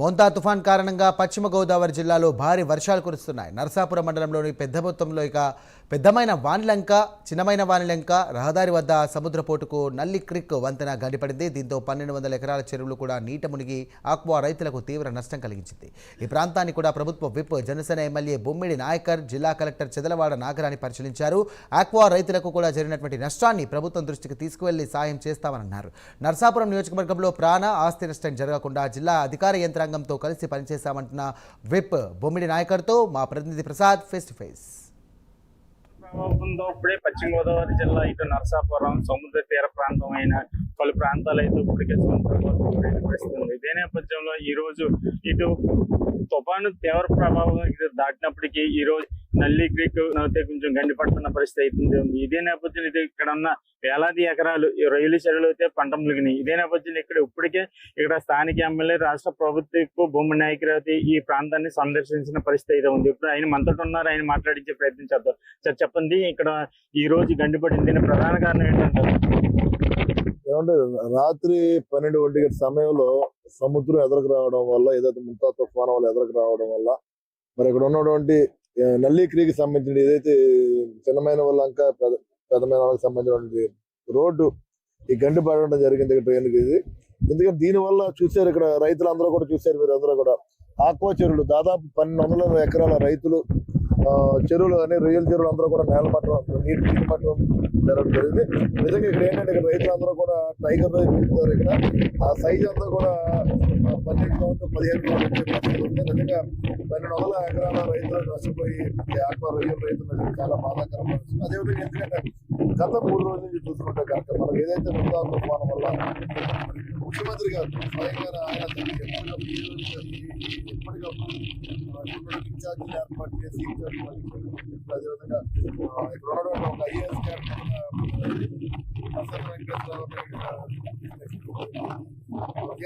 మోంతా తుఫాన్ కారణంగా పశ్చిమ గోదావరి జిల్లాలో భారీ వర్షాలు కురుస్తున్నాయి. నరసాపురం మండలంలోని పెద్ద మొత్తంలో ఇక పెద్దమైన వానిలంక చిన్నమైన వానిలంక రహదారి వద్ద సముద్రపోటుకు నల్లి క్రిక్ వంతెన గడిపడింది. దీంతో పన్నెండు వందల ఎకరాల చెరువులు కూడా నీట మునిగి ఆక్వా రైతులకు తీవ్ర నష్టం కలిగించింది. ఈ ప్రాంతాన్ని కూడా ప్రభుత్వ విప్ జనసేన ఎమ్మెల్యే బొమ్మిడి నాయకర్ జిల్లా కలెక్టర్ చెదలవాడ నాగరాన్ని పరిశీలించారు. ఆక్వా రైతులకు కూడా జరిగినటువంటి నష్టాన్ని ప్రభుత్వం దృష్టికి తీసుకువెళ్ళి సాయం చేస్తామన్నారు. నర్సాపురం నియోజకవర్గంలో ప్రాణ ఆస్తి నష్టం జరగకుండా జిల్లా అధికార యంత్రాంగంతో కలిసి పనిచేశామంటున్న విప్ బొమ్మిడి నాయకర్తో మా ప్రతినిధి ప్రసాద్ ఫేస్ టు ఫేస్ ప్రభావంతో ఇప్పుడే పశ్చిమ గోదావరి జిల్లా ఇటు నరసాపురం సముద్ర తీర ప్రాంతం అయిన పలు ప్రాంతాలు అయితే ఇప్పటికే సముద్ర ఇదే నేపథ్యంలో ఈ రోజు ఇటు తుఫాను తీవ్ర ప్రభావం దాటినప్పటికీ ఈ రోజు నల్లి క్రీక్ అయితే కొంచెం గండి పడుతున్న పరిస్థితి అయితే ఉంది. ఇదే నేపథ్యంలో ఇక్కడ ఉన్న వేలాది ఎకరాలు ఈ రొయ్యలు చెరువులు అయితే పంట ములిగినాయి ఇదే నేపథ్యంలో ఇక్కడ ఇప్పటికే ఇక్కడ స్థానిక ఎమ్మెల్యే రాష్ట్ర ప్రభుత్వ భూమి నాయకులు ఈ ప్రాంతాన్ని సందర్శించిన పరిస్థితి అయితే ఉంది. ఇప్పుడు ఆయన మనతో ఉన్నారు ఆయన మాట్లాడించే ప్రయత్నం చేద్దాం. సార్ చెప్పండి. ఇక్కడ ఈ రోజు గండిపడింది పడింది ప్రధాన కారణం ఏంటంటారు ఏమంటే రాత్రి పన్నెండు ఒంటి సమయంలో సముద్రం ఎదురుకు రావడం వల్ల ఏదైతే ముంతా తుఫాను వల్ల ఎదరకు రావడం వల్ల మరి ఇక్కడ ఉన్నటువంటి ఆ, సంబంధించిన ఏదైతే చిన్నమైన వాళ్ళంక పెద్ద పెద్దమైన వాళ్ళకి సంబంధించినటువంటి రోడ్డు ఈ గండి పడడం జరిగింది ట్రైన్కి ఇది. ఎందుకంటే దీని వల్ల చూశారు ఇక్కడ రైతులందరూ కూడా చూశారు మీరు అందరూ కూడా. ఆక్వా చెరువులు దాదాపు పన్నెండు వందల ఎకరాల రైతులు ఆ, చెరువులు అని రొయ్యల చెరువులు అందరూ కూడా నేల పట్టడం నీటి నీటి పట్టడం జరగడం జరిగింది. నిజంగా ఇక్కడ ఏంటంటే ఇక్కడ రైతులందరూ కూడా టైగర్ రైతు పెంచుతారు ఇక్కడ. ఆ సైజ్ అంతా కూడా ఆ, పన్నెండు కౌంట్ పదిహేను కౌంట్ నిజంగా పన్నెండు వందల ఎకరాల రైతులు నష్టపోయి ఈ ఆక్వా రొయ్యల రైతులు చాలా బాధాకరం అదేవిధంగా ఎందుకంటే గత మూడు రోజుల నుంచి చూసుకుంటే కనుక మనకు ఏదైతే ముందా తుఫాను వల్ల ముఖ్యమంత్రి గారు స్వయంగా ఆయన ఎప్పటికప్పుడు ఇన్ఛార్జీలు ఏర్పాటు చేసి అదేవిధంగా ఒక ఐఏఎస్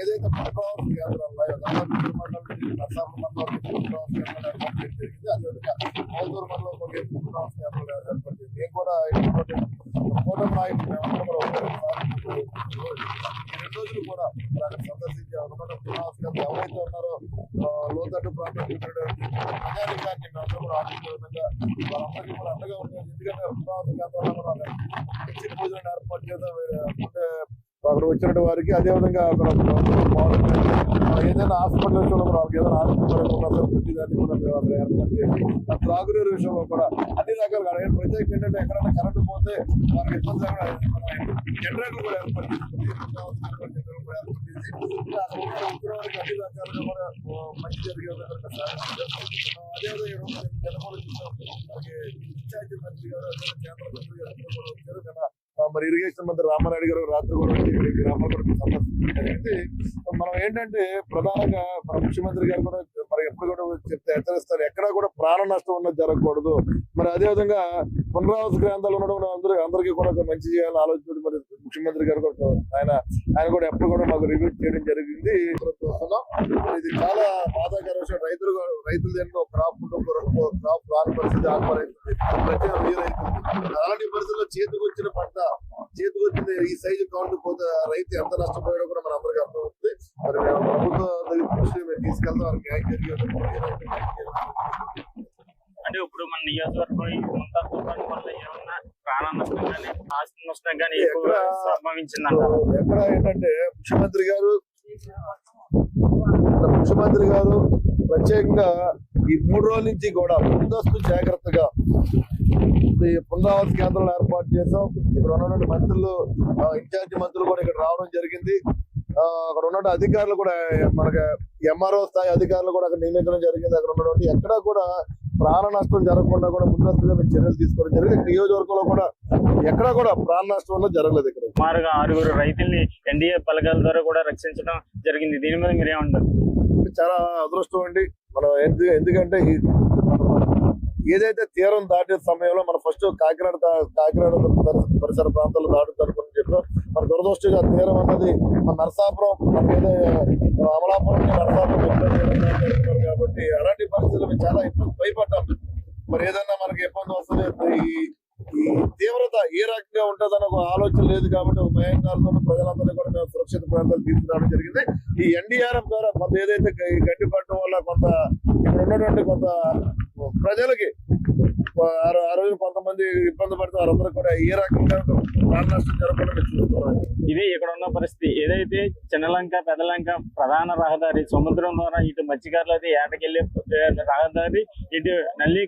ఏదైతే కేంద్రాలు మండలం జరిగింది. అదేవిధంగా మౌదూరు మండలం ఒక పథకాలు కేంద్రాలు ఏర్పాటు చేసింది నేను కూడా కూటమి నాయకులు రెండు రోజులు కూడా సందర్శించి ఎవరైతే ఉన్నారో లోతట్టు ప్రాంతం ప్రజానికాన్ని మేమందరం కూడా విధంగా వాళ్ళందరికీ కూడా అండగా ఉంటుంది ఎందుకంటే పునరావాస కేంద్రాల్లో ఇచ్చిన భోజనం ఏర్పాటు చేద్దాం అక్కడ వచ్చిన వారికి అదే విధంగా అక్కడ ఏదైనా హాస్పిటల్ విషయంలో కూడా వాళ్ళకి ఏదైనా హాస్పిటల్ ఉన్నా దాన్ని కూడా మేము అక్కడ ఏర్పాటు చేసి త్రాగునీరు విషయంలో కూడా అన్ని రకాలుగా అక్కడ ప్రత్యేకంగా ఏంటంటే ఎక్కడైనా కరెంటు పోతే వాళ్ళకి ఇబ్బంది జనరేటర్ కూడా ఏర్పాటు చేసి జనరేటర్ కూడా ఏర్పాటు చేసి వారికి అన్ని రకాలుగా మంచి జరిగే విధంగా సాధించారు అదేవిధంగా ఈ మనకి ఇన్ఛార్జి మంత్రి గారు కేంద్ర మంత్రి గారు వచ్చారు కదా. మరి ఇరిగేషన్ మంత్రి రామారాయుడు గారు రాత్రి కూడా వచ్చి ఈ గ్రామాలు సందర్శించడం జరిగింది మనం ఏంటంటే ప్రధానంగా మన ముఖ్యమంత్రి గారు కూడా మరి ఎప్పుడు కూడా చెప్తే హెచ్చరిస్తారు ఎక్కడా కూడా ప్రాణ నష్టం ఉన్నది జరగకూడదు. మరి అదేవిధంగా పునరావాస గ్రంథాలు ఉండడం అందరూ అందరికీ కూడా మంచి చేయాలని ఆలోచన మరి ముఖ్యమంత్రి గారు కూడా ఆయన ఆయన కూడా ఎప్పుడు కూడా మాకు రివ్యూ చేయడం జరిగింది చూస్తున్నాం. మరి ఇది చాలా విషయం రైతులు రైతులు దేంట్లో క్రాప్ క్రాప్ రాని పరిస్థితి ఆత్మ రైతుంది ప్రతి ఒక్క రైతు అలాంటి పరిస్థితుల్లో చేతికి వచ్చిన పంట చేతికి వచ్చింది ఈ సైజు కౌంట్ పోతే రైతు ఎంత నష్టపోయాడో కూడా మన అందరికీ అర్థమవుతుంది. మరి మేము ప్రభుత్వ దృష్టి మేము తీసుకెళ్తాం. వారికి న్యాయం జరిగే. అంటే ఇప్పుడు మన నియోజకవర్గం ఈ ముంతా తుఫాను వల్ల ఏమన్నా ప్రాణ నష్టం కానీ ఆస్తి నష్టం కానీ ఎక్కువగా ఎక్కడ- ఏంటంటే ముఖ్యమంత్రి గారు ముఖ్యమంత్రి గారు ప్రత్యేకంగా ఈ మూడు రోజుల నుంచి కూడా ముందస్తు జాగ్రత్తగా ఈ పునరావాస కేంద్రాలు ఏర్పాటు చేసాం ఇక్కడ ఉన్నటువంటి మంత్రులు ఇన్ఛార్జి మంత్రులు కూడా ఇక్కడ రావడం జరిగింది. ఆ, అక్కడ ఉన్నటువంటి అధికారులు కూడా మనకి ఎంఆర్ఓ స్థాయి అధికారులు కూడా అక్కడ నియమించడం జరిగింది. అక్కడ ఉన్నటువంటి ఎక్కడా కూడా ప్రాణ నష్టం జరగకుండా కూడా ముందస్తుగా మేము చర్యలు తీసుకోవడం జరిగింది. నియోజకవర్గంలో కూడా ఎక్కడ కూడా ప్రాణ నష్టం అనేది జరగలేదు ఇక్కడ. సుమారుగా ఆరుగురు రైతుల్ని ఎన్డీఏ పలకాల ద్వారా కూడా రక్షించడం జరిగింది. దీని మీద మీరేమంటారు? చాలా అదృష్టం అండి. మనం ఎందుకంటే ఏదైతే తీరం దాటే సమయంలో మనం ఫస్ట్ కాకినాడ దా- కాకినాడ పరిసర ప్రాంతాల్లో దాటుతారని చెప్పాం మన దురదృష్టంగా తీరం అన్నది మన నరసాపురం అమలాపురం నరసాపురం కాబట్టి అలాంటి పరిస్థితులు చాలా ఇబ్బంది భయపడ్డాం. మరి ఏదన్నా మనకి ఇబ్బంది వస్తుంది ఈ ఈ ఏ రకంగా ఉంటుందని ఒక ఆలోచన లేదు కాబట్టి ఒక భయంకరంతో ప్రజలందరినీ కూడా మేము సురక్షిత ప్రాంతాలు తీసుకురావడం జరిగింది. ఈ ఎన్డీఆర్ఎఫ్ ద్వారా కొంత ఏదైతే గట్టి గడ్డి పడటం వల్ల కొంత ఇక్కడ ఉన్నటువంటి కొంత ప్రజలకి అరవై రో- ఆ రోజు కొంతమంది ఇబ్బంది పడితే వారందరూ కూడా ఏ రకంగా ప్రాణ జరగకుండా చూస్తున్నాం ఇది ఇక్కడ ఉన్న పరిస్థితి. ఏదైతే చిన్నలంక పెదలంక ప్రధాన రహదారి సముద్రం ద్వారా ఇటు మత్స్యకారులు అయితే ఏటకెళ్ళే రహదారి ఇటు నల్లి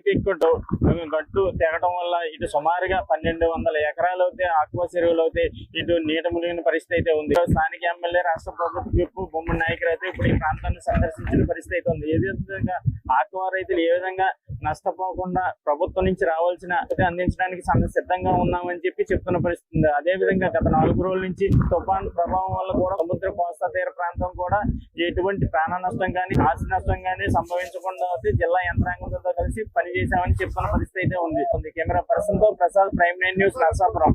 గట్టు తెగటం వల్ల ఇటు సుమారుగా పన్నెండు వందల ఎకరాలు అయితే ఆక్వా చెరువులు అయితే ఇటు నీట మునిగిన పరిస్థితి అయితే ఉంది. స్థానిక ఎమ్మెల్యే రాష్ట్ర ప్రభుత్వ విప్పు బొమ్మ నాయకులు అయితే ఇప్పుడు ఈ ప్రాంతాన్ని సందర్శించిన పరిస్థితి అయితే ఉంది. ఏ విధంగా ఆక్వా రైతులు ఏ విధంగా నష్టపోకుండా ప్రభుత్వం నుంచి రావాల్సిన అందించడానికి సిద్ధంగా ఉన్నామని చెప్పి చెప్తున్న పరిస్థితి ఉంది. అదే విధంగా గత నాలుగు రోజుల నుంచి తుఫాన్ ప్రభావం వల్ల కూడా సముద్ర కోస్తా తీర ప్రాంతం కూడా ఎటువంటి ప్రాణ నష్టం కానీ ఆస్తి నష్టం కానీ సంభవించకుండా అయితే జిల్లా యంత్రాంగంతో కలిసి పనిచేశామని చెప్తున్న పరిస్థితి అయితే ఉంది. ఉంది. కెమెరా పర్సన్తో Prasad prime nine news Narasapuram.